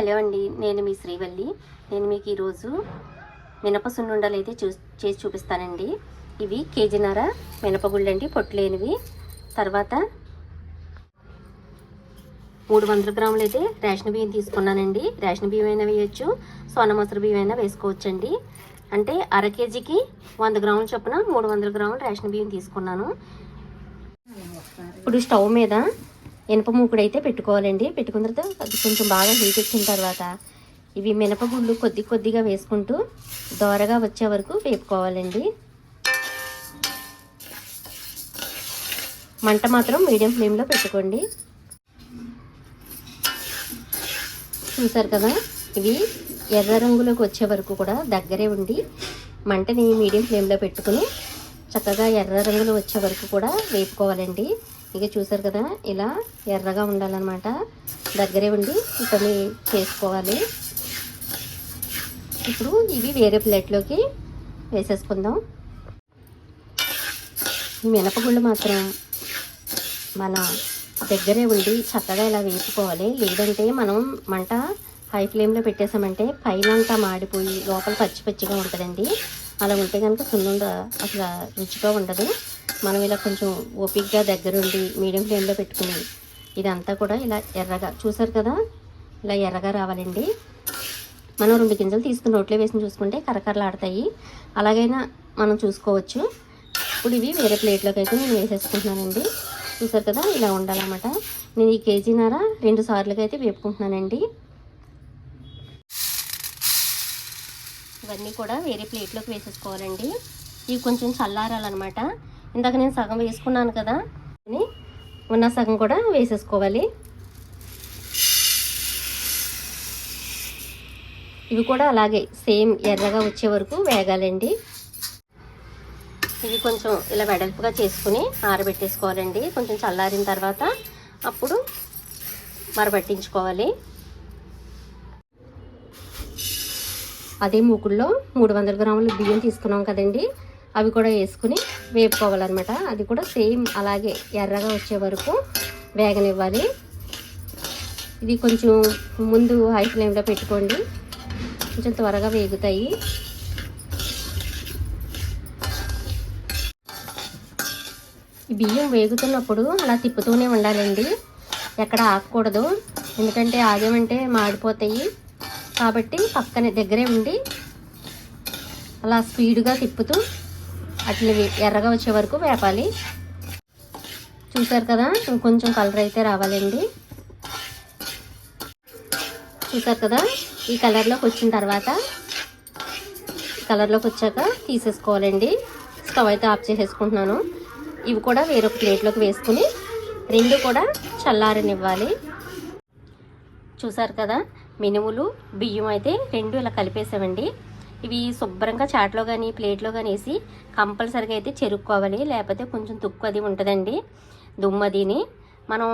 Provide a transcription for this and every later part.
Hello అండి నేను మీ శ్రీవల్లి. నేను మీకు ఈరోజు మినప సున్నుండలు అయితే చూ చేసి చూపిస్తానండి. ఇవి కేజీన్నర మినపగుళ్ళు అండి పొట్టు లేనివి తర్వాత మూడు వందల గ్రాములు అయితే రేషన్ బియ్యం తీసుకున్నానండి. రేషన్ బియ్యం అయినా వేయచ్చు సోన బియ్యం అయినా వేసుకోవచ్చండి. అంటే అర కేజీకి వంద గ్రాముల చొప్పున మూడు వందల గ్రాములు రేషన్ బియ్యం తీసుకున్నాను. ఇప్పుడు స్టవ్ మీద ఇనుప మూకుడు అయితే పెట్టుకోవాలండి. పెట్టుకున్న తర్వాత అది కొంచెం బాగా హీట్ వచ్చిన తర్వాత ఇవి మినపగుళ్ళు కొద్ది కొద్దిగా వేసుకుంటూ దోరగా వచ్చే వరకు వేపుకోవాలండి. మంట మాత్రం మీడియం ఫ్లేమ్లో పెట్టుకోండి. చూసారు కదా? ఇవి ఎర్ర రంగులోకి వచ్చే వరకు కూడా దగ్గరే ఉండి మంటని మీడియం ఫ్లేమ్లో పెట్టుకుని చక్కగా ఎర్ర రంగులు వచ్చే వరకు కూడా వేపుకోవాలండి. ఇక చూసారు కదా ఇలా ఎర్రగా ఉండాలన్నమాట. దగ్గరే ఉండి ఇతని చేసుకోవాలి. ఇప్పుడు ఇవి వేరే ప్లేట్లోకి వేసేసుకుందాం. ఈ మినపగుళ్ళు మాత్రం మన దగ్గరే ఉండి చక్కగా ఇలా వేపుకోవాలి. లేదంటే మనం మంట హై ఫ్లేమ్లో పెట్టేసామంటే పైన అంతా మాడిపోయి లోపల పచ్చి పచ్చిగా ఉంటుందండి. అలా ఉంటే కనుక సున్నుండ అసలు రుచిగా ఉండదు. మనం ఇలా కొంచెం ఓపిక్గా దగ్గరుండి మీడియం ఫ్లేమ్లో పెట్టుకుని ఇదంతా కూడా ఇలా ఎర్రగా చూసారు కదా? ఇలా ఎర్రగా రావాలండి. మనం రెండు గింజలు తీసుకుని రోట్లో వేసి చూసుకుంటే కరకరలాడతాయి. అలాగైనా మనం చూసుకోవచ్చు. ఇప్పుడు ఇవి వేరే ప్లేట్లోకి అయితే నేను వేసేసుకుంటున్నానండి. చూసారు కదా? ఇలా ఉండాలన్నమాట. నేను ఈ కేజీన్నర రెండు సార్లుగా అయితే వేపుకుంటున్నానండి. ఇవన్నీ కూడా వేరే ప్లేట్లోకి వేసేసుకోవాలండి. ఇవి కొంచెం చల్లారాలన్నమాట. ఇందాక నేను సగం వేసుకున్నాను కదా అని ఉన్న సగం కూడా వేసేసుకోవాలి. ఇవి కూడా అలాగే సేమ్ ఎర్రగా వచ్చే వరకు వేగాలండి. ఇవి కొంచెం ఇలా వెడల్పుగా చేసుకుని ఆరబెట్టేసుకోవాలండి. కొంచెం చల్లారిన తర్వాత అప్పుడు మరబట్టించుకోవాలి. అదే మూకుల్లో మూడు వందల గ్రాములు బియ్యం తీసుకున్నాం కదండి. అవి కూడా వేసుకుని వేపుకోవాలన్నమాట. అది కూడా సేమ్ అలాగే ఎర్రగా వచ్చే వరకు వేగనివ్వాలి. ఇది కొంచెం ముందు హై ఫ్లేమ్లో పెట్టుకోండి. కొంచెం త్వరగా వేగుతాయి. బియ్యం వేగుతున్నప్పుడు అలా తిప్పుతూనే ఉండాలండి. ఎక్కడ ఆగకూడదు. ఎందుకంటే ఆగమంటే మాడిపోతాయి. కాబట్టి పక్కనే దగ్గరే ఉండి అలా స్పీడ్గా తిప్పుతూ అట్లా ఎర్రగా వచ్చే వరకు వేపాలి. చూసారు కదా? ఇంకొంచెం కలర్ అయితే రావాలండి. చూసారు కదా? ఈ కలర్లోకి వచ్చిన తర్వాత కలర్లోకి వచ్చాక తీసేసుకోవాలండి. స్టవ్ అయితే ఆఫ్ చేసేసుకుంటున్నాను. ఇవి కూడా వేరొక ప్లేట్లోకి వేసుకుని రెండు కూడా చల్లారనివ్వాలి. చూసారు కదా? మినుములు బియ్యం అయితే రెండు ఇలా కలిపేసామండి. ఇవి శుభ్రంగా చాట్లో కానీ ప్లేట్లో కానీ వేసి కంపల్సరిగా అయితే చెరుక్కోవాలి. లేకపోతే కొంచెం తుక్కు అది ఉంటుందండి. దుమ్మదిని మనం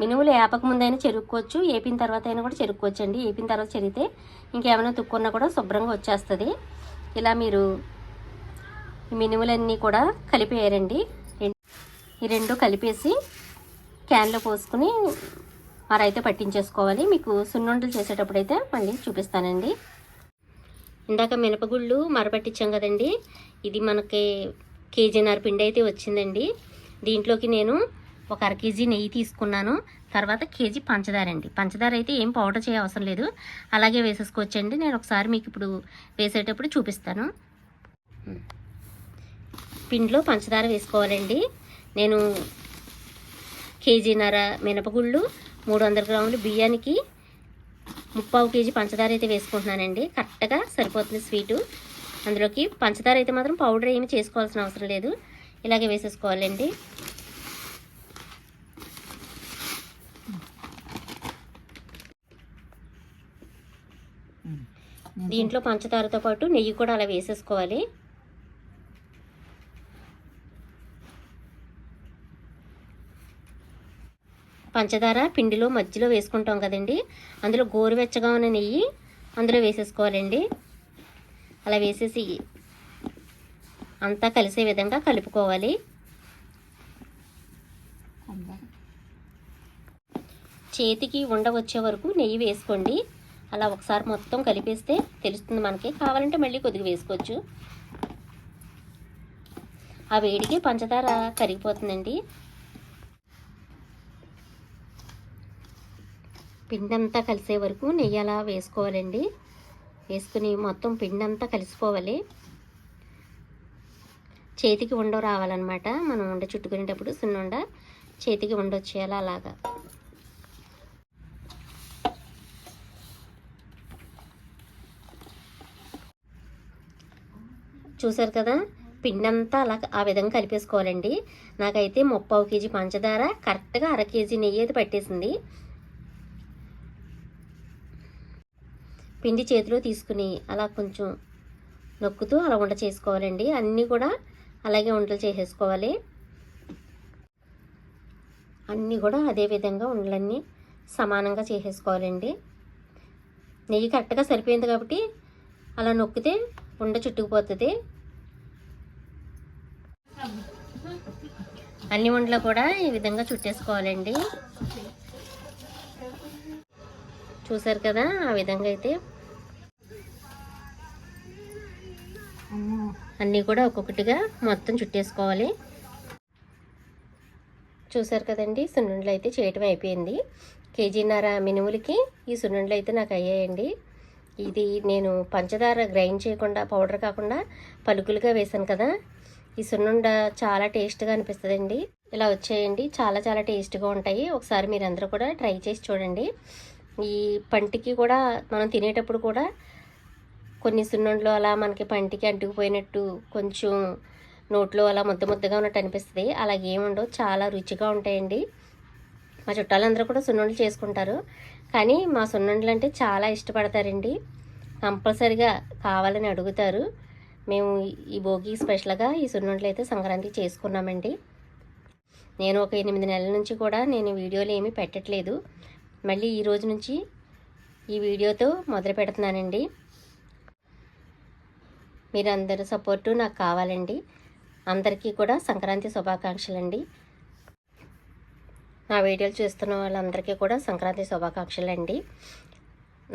మినుములు ఏపక ముందైనా చెరుక్కోవచ్చు. ఏపిన తర్వాత అయినా కూడా చెరుక్కోవచ్చు అండి ఏపిన తర్వాత చెరిగితే ఇంకేమైనా తుక్కున్నా కూడా శుభ్రంగా వచ్చేస్తుంది. ఇలా మీరు మినుములన్నీ కూడా కలిపేయారండి ఈ రెండు కలిపేసి క్యాన్లో పోసుకుని మరైతే పట్టించేసుకోవాలి. మీకు సున్నుండలు చేసేటప్పుడు అయితే మళ్ళీ చూపిస్తానండి. ఇందాక మినపగుళ్ళు మరపట్టించాం కదండి. ఇది మనకి కేజీన్నర పిండి అయితే వచ్చిందండి. దీంట్లోకి నేను ఒక అర కేజీ నెయ్యి తీసుకున్నాను. తర్వాత కేజీ పంచదార అండి. పంచదార అయితే ఏం పౌడర్ చేయ అవసరం లేదు. అలాగే వేసేసుకోవచ్చండి. నేను ఒకసారి మీకు ఇప్పుడు వేసేటప్పుడు చూపిస్తాను. పిండిలో పంచదార వేసుకోవాలండి. నేను కేజీన్నర మినపగుళ్ళు మూడు వందల గ్రాములు బియ్యానికి ముప్పావు కేజీ పంచదార అయితే వేసుకుంటున్నానండి. కరెక్ట్గా సరిపోతుంది స్వీటు. అందులోకి పంచదార అయితే మాత్రం పౌడర్ ఏమి చేసుకోవాల్సిన అవసరం లేదు. ఇలాగే వేసేసుకోవాలండి. దీంట్లో పంచదారతో పాటు నెయ్యి కూడా అలా వేసేసుకోవాలి. పంచదార పిండిలో మధ్యలో వేసుకుంటాం కదండి. అందులో గోరువెచ్చగా ఉన్న నెయ్యి అందులో వేసేసుకోవాలండి. అలా వేసేసి అంతా కలిసే విధంగా కలుపుకోవాలి. చేతికి ఉండ వచ్చే వరకు నెయ్యి వేసుకోండి. అలా ఒకసారి మొత్తం కలిపేస్తే తెలుస్తుంది మనకి. కావాలంటే మళ్ళీ కొద్దిగా వేసుకోవచ్చు. ఆ వేడికి పంచదార కరిగిపోతుందండి. పిండి అంతా కలిసే వరకు నెయ్యి అలా వేసుకోవాలండి. వేసుకుని మొత్తం పిండి అంతా కలిసిపోవాలి. చేతికి ఉండ రావాలన్నమాట. మనం ఉండ చుట్టుకునేటప్పుడు సున్నుండ చేతికి ఉండొచ్చేయాలి అలాగా. చూసారు కదా? పిండంతా అలా ఆ విధంగా కలిపేసుకోవాలండి. నాకైతే ముప్పావు కేజీ పంచదార కరెక్ట్గా అర కేజీ నెయ్యి అయితే పట్టేసింది. పిండి చేతిలో తీసుకుని అలా కొంచెం నొక్కుతూ అలా వంట చేసుకోవాలండి. అన్నీ కూడా అలాగే వంటలు చేసేసుకోవాలి. అన్నీ కూడా అదే విధంగా ఉండలన్నీ సమానంగా చేసేసుకోవాలండి. నెయ్యి కరెక్ట్గా సరిపోయింది కాబట్టి అలా నొక్కితే ఉండ చుట్టుకుపోతుంది. అన్ని వంటలు కూడా ఈ విధంగా చుట్టేసుకోవాలండి. చూసారు కదా ఆ విధంగా అయితే. అన్నీ కూడా ఒక్కొక్కటిగా మొత్తం చుట్టేసుకోవాలి. చూసారు కదండి సున్నుండలు అయితే చేయటం అయిపోయింది. కేజీన్నర మినుములకి ఈ సున్నుండలు అయితే నాకు అయ్యాయండి. ఇది నేను పంచదార గ్రైండ్ చేయకుండా పౌడర్ కాకుండా పలుకులుగా వేసాను కదా. ఈ సున్నుండ చాలా టేస్ట్గా అనిపిస్తుందండి. ఇలా వచ్చేయండి చాలా చాలా టేస్ట్గా ఉంటాయి. ఒకసారి మీరు కూడా ట్రై చేసి చూడండి. ఈ పంటికి కూడా మనం తినేటప్పుడు కూడా కొన్ని సున్నుండలు అలా మనకి పంటికి అంటుకుపోయినట్టు కొంచెం నోట్లో అలా ముద్ద ముద్దగా ఉన్నట్టు అనిపిస్తుంది. అలాగే ఏముండవు చాలా రుచిగా ఉంటాయండి. మా చుట్టాలందరూ కూడా సున్నుండలు చేసుకుంటారు. కానీ మా సున్నుండలు అంటే చాలా ఇష్టపడతారండి. కంపల్సరిగా కావాలని అడుగుతారు. మేము ఈ భోగి స్పెషల్గా ఈ సున్నుండలు అయితే సంక్రాంతి చేసుకున్నామండి. నేను ఒక ఎనిమిది నెలల నుంచి కూడా నేను వీడియోలు ఏమీ పెట్టట్లేదు. మళ్ళీ ఈ రోజు నుంచి ఈ వీడియోతో మొదలు పెడుతున్నానండి. మీరందరూ సపోర్టు నాకు కావాలండి. అందరికీ కూడా సంక్రాంతి శుభాకాంక్షలు అండి నా వీడియోలు చూస్తున్న వాళ్ళందరికీ కూడా సంక్రాంతి శుభాకాంక్షలు అండి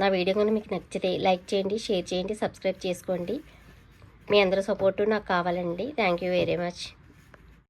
నా వీడియో కనుక మీకు నచ్చితే లైక్ చేయండి షేర్ చేయండి సబ్స్క్రైబ్ చేసుకోండి. మీ అందరూ సపోర్టు నాకు కావాలండి. Thank you very much.